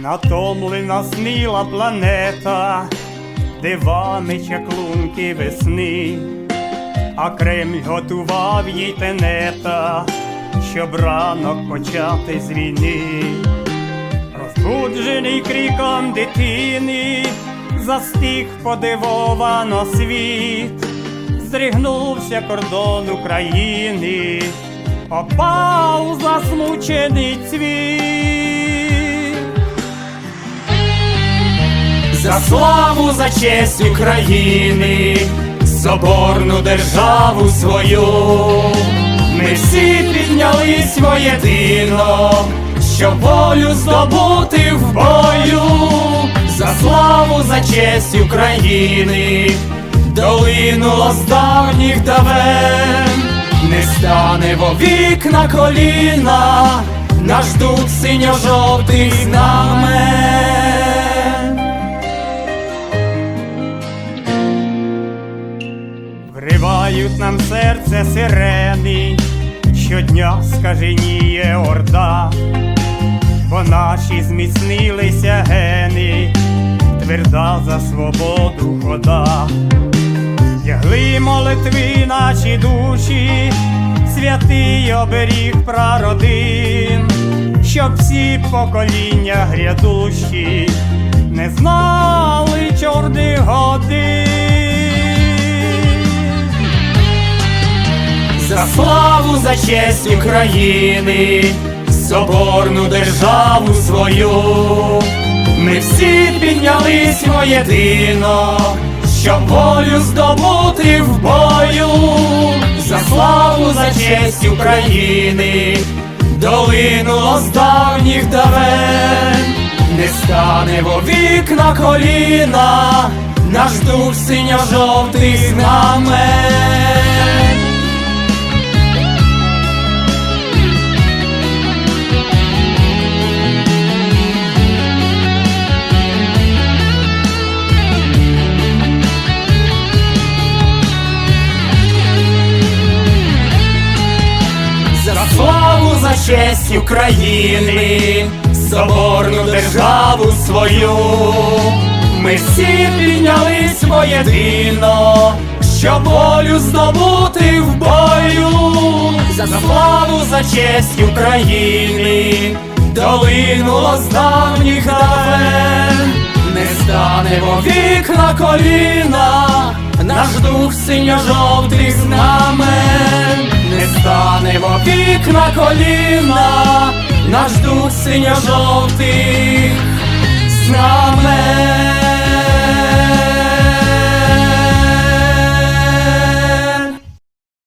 Натомлена сніла планета, дивами чаклунки весни, а Кремль готував їй тенета, щоб ранок почати з війни. Розбуджений криком дитини, застиг подивовано світ, здригнувся кордон України, опав засмучений цвіт. За славу, за честь України, соборну державу свою, ми всі піднялись воєдино, щоб волю здобути в бою, за славу, за честь України, долинуло з давніх давен, не стане вовік на коліна, наш дух синьо-жовтих знамен. Вривають нам серце сирени, щодня скаженіє орда, бо наші зміцнилися гени, тверда за свободу хода. Ягли молитви наші душі, святий оберіг прародин, щоб всі покоління грядущі не знали чорних годин. За славу, за честь України, соборну державу свою, ми всі піднялись воєдино, щоб волю здобути в бою, за славу, за честь України, долинуло з давніх давен, не стане вовік на коліна, наш дух синьо-жовтих знамен. Честь України, соборну державу свою, ми всі піднялись воєдино, щоб волю здобути в бою, за славу, за честь України, долинуло з давніх давен, не стане вовік на коліна, наш дух синьо-жовтих знамен, станемо вік на коліна, наш дух синьо-жовтих знамен.